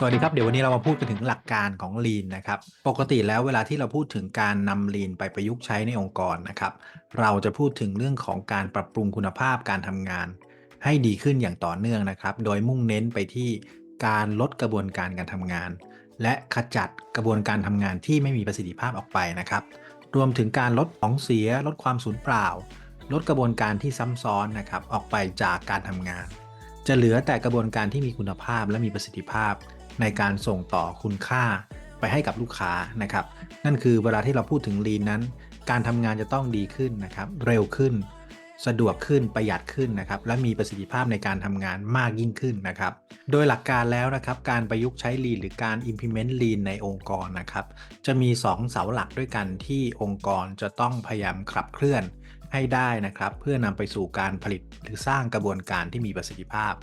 สวัสดีครับ เดี๋ยววันนี้เรามาพูดกันถึงหลักการของ Lean นะครับ ปกติแล้วเวลาที่เราพูดถึงการนำ Lean ไปประยุกต์ใช้ในองค์กรนะครับ เราจะพูดถึงเรื่องของการปรับปรุงคุณภาพการทำงาน ให้ดีขึ้นอย่างต่อเนื่องนะครับ โดยมุ่งเน้นไปที่การลดกระบวนการการทำงาน และขจัดกระบวนการทำงานที่ไม่มีประสิทธิภาพออกไปนะครับ รวมถึงการลดของเสีย ลดความสูญเปล่า ลดกระบวนการที่ซ้ำซ้อนนะครับออกไปจากการทำงาน จะเหลือแต่กระบวนการที่มีคุณภาพและมีประสิทธิภาพ ในการส่งต่อคุณค่าไปให้กับลูกค้านะครับ นั่นคือเวลาที่เราพูดถึง Lean นั้น การทำงานจะต้องดีขึ้นนะครับ เร็วขึ้น สะดวกขึ้นประหยัดขึ้นนะครับ และมีประสิทธิภาพในการทำงานมากยิ่งขึ้นนะครับ โดยหลักการแล้วนะครับ การประยุกต์ใช้ Lean หรือการ implement Lean ในองค์กรนะครับ จะมี 2 เสาหลักด้วยกันที่องค์กรจะต้องพยายามขับเคลื่อนให้ได้นะครับ เพื่อนำไปสู่การผลิตหรือสร้างกระบวนการที่มีประสิทธิภาพ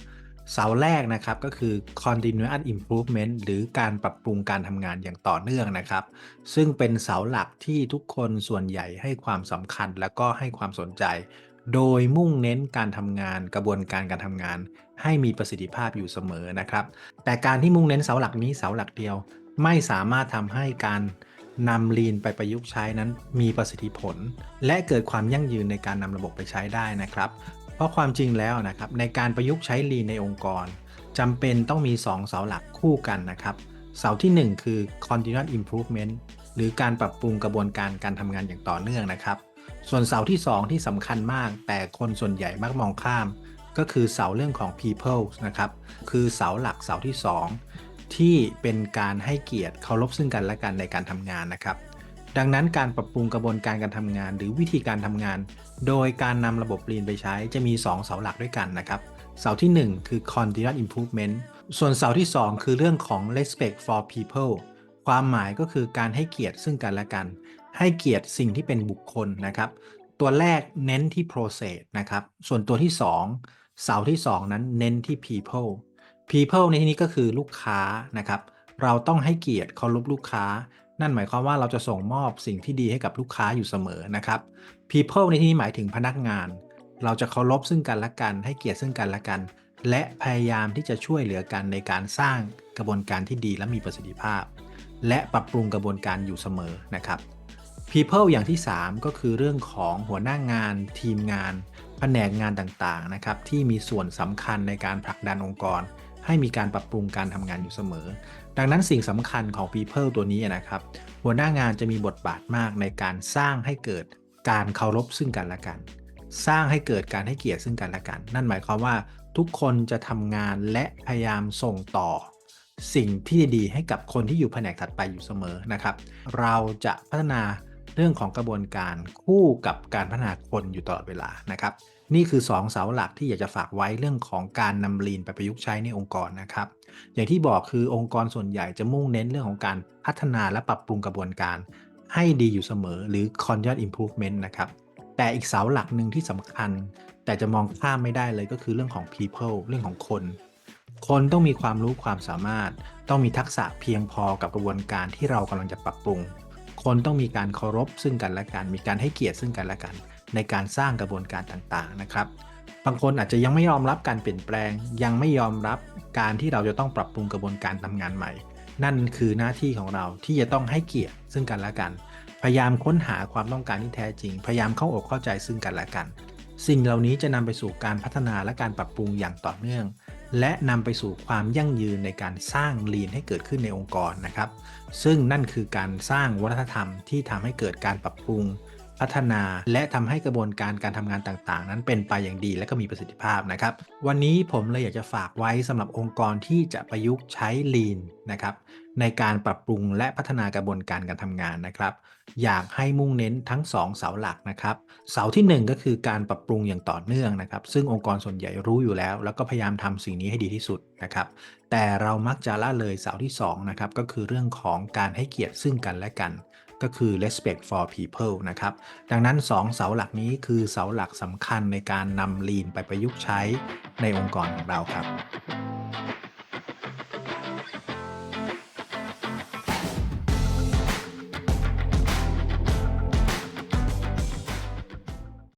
เสาแรกนะครับก็คือ continuous improvement หรือการปรับปรุงการทำงานอย่างต่อเนื่องนะครับ ซึ่งเป็นเสาหลักที่ทุกคนส่วนใหญ่ให้ความสำคัญและก็ให้ความสนใจ โดยมุ่งเน้นการทำงานกระบวนการการทำงาน ให้มีประสิทธิภาพอยู่เสมอนะครับ แต่การที่มุ่งเน้นเสาหลักนี้เสาหลักเดียว ไม่สามารถทำให้การนำ Lean ไปประยุกต์ใช้นั้นมีประสิทธิผล และเกิดความยั่งยืนในการนำระบบไปใช้ได้นะครับ เพราะความจริงแล้วนะครับในการประยุกต์ใช้ Lean ในองค์กรจำเป็นต้องมี 2 เสาหลักคู่กันนะครับเสาที่ 1 คือ continuous improvement หรือการปรับปรุงกระบวนการการทำงานอย่างต่อเนื่องนะครับ ส่วนเสาที่ 2 ที่สำคัญมาก แต่คนส่วนใหญ่มักมองข้าม ก็คือเสาเรื่องของ people นะครับคือเสาหลักเสาที่ 2 ที่เป็นการให้เกียรติเคารพซึ่งกันและกันในการทำงานนะครับ ดังนั้นการปรับปรุงกระบวนการการทำงาน หรือวิธีการทำงาน โดยการนำระบบ Lean ไปใช้จะมี 2 เสาหลักด้วยกันนะครับ เสาที่ 1 คือ continuous improvement ส่วนเสาที่ 2 คือเรื่องของ respect for people ความหมายก็คือการให้เกียรติซึ่งกันและกัน ให้เกียรติสิ่งที่เป็นบุคคลนะครับ ตัวแรกเน้นที่ process นะครับ ส่วนตัวที่ 2 เสาที่ 2 นั้นเน้นที่ people people ในที่นี้ก็คือลูกค้านะครับ เราต้องให้เกียรติเคารพลูกค้า นั่นหมายความว่าเราจะส่งมอบสิ่งที่ดีให้กับลูกค้าอยู่เสมอนะครับ people ในที่นี้หมายถึงพนักงาน เราจะเคารพซึ่งกันและกัน ให้เกียรติซึ่งกันและกัน และพยายามที่จะช่วยเหลือกันในการสร้างกระบวนการที่ดีและมีประสิทธิภาพ และปรับปรุงกระบวนการอยู่เสมอนะครับ people อย่างที่ 3 ก็คือเรื่องของหัวหน้างาน ทีมงานแผนกงานต่างๆนะครับที่มีส่วนสำคัญในการผลักดันองค์กร ให้มีการปรับปรุงการทำงานอยู่เสมอ ดังนั้นสิ่งสำคัญของ people ตัวนี้นะครับ หัวหน้างานจะมีบทบาทมากในการสร้างให้เกิดการเคารพซึ่งกันและกัน สร้างให้เกิดการให้เกียรติซึ่งกันและกัน นั่นหมายความว่าทุกคนจะทำงานและพยายามส่งต่อ สิ่งที่ดีให้กับคนที่อยู่แผนกถัดไปอยู่เสมอนะครับ เราจะพัฒนาเรื่องของกระบวนการคู่กับการพัฒนาคนอยู่ตลอดเวลานะครับ นี่คือ 2 เสาหลักที่อยากจะฝากไว้เรื่องของการนำ Lean ไปประยุกต์ใช้ในองค์กรนะครับ อย่างที่บอกคือองค์กรส่วนใหญ่จะมุ่งเน้นเรื่องของการพัฒนาและปรับปรุงกระบวนการให้ดีอยู่เสมอหรือ continuous improvement นะครับ แต่อีกเสาหลักหนึ่งที่สำคัญ แต่จะมองข้ามไม่ได้เลยก็คือเรื่องของ people เรื่องของคน คนต้องมีความรู้ความสามารถ ต้องมีทักษะเพียงพอกับกระบวนการที่เรากำลังจะปรับปรุง คนต้องมีการเคารพซึ่งกันและกัน มีการให้เกียรติซึ่งกันและกัน ในการสร้างกระบวนการต่างๆนะครับบางคนอาจจะยังไม่ยอมรับการเปลี่ยนแปลง ยังไม่ยอมรับการที่เราจะต้องปรับปรุงกระบวนการทำงานใหม่ นั่นคือหน้าที่ของเราที่จะต้องให้เกียรติซึ่งกันและกัน พยายามค้นหาความต้องการที่แท้จริง พยายามเข้าอกเข้าใจซึ่งกันและกัน สิ่งเหล่านี้จะนำไปสู่การพัฒนาและการปรับปรุงอย่างต่อเนื่อง และนำไปสู่ความยั่งยืนในการสร้าง Lean ให้เกิดขึ้นในองค์กรนะครับ ซึ่งนั่นคือการสร้างวัฒนธรรมที่ทำให้เกิดการปรับปรุง พัฒนา และทำให้กระบวนการการทำงานต่างๆ นั้นเป็นไปอย่างดีและก็มีประสิทธิภาพนะครับ วันนี้ผมเลยอยากจะฝากไว้สำหรับองค์กรที่จะประยุกต์ใช้ Lean นะครับในการปรับปรุงและพัฒนากระบวนการการทำงานนะครับ อยากให้มุ่งเน้นทั้ง 2 เสาหลักนะครับเสาที่ 1 ก็คือการปรับปรุงอย่างต่อเนื่องนะครับ ซึ่งองค์กรส่วนใหญ่รู้อยู่แล้ว แล้วก็พยายามทำสิ่งนี้ให้ดีที่สุดนะครับแต่เรามักจะละเลยเสาที่2นะครับก็คือเรื่องของการให้เกียรติซึ่งกันและกัน ก็คือ respect for people นะครับ ดังนั้น 2 เสาหลักนี้คือเสาหลักสำคัญในการนำ Lean ไปประยุกต์ใช้ในองค์กรของเราครับ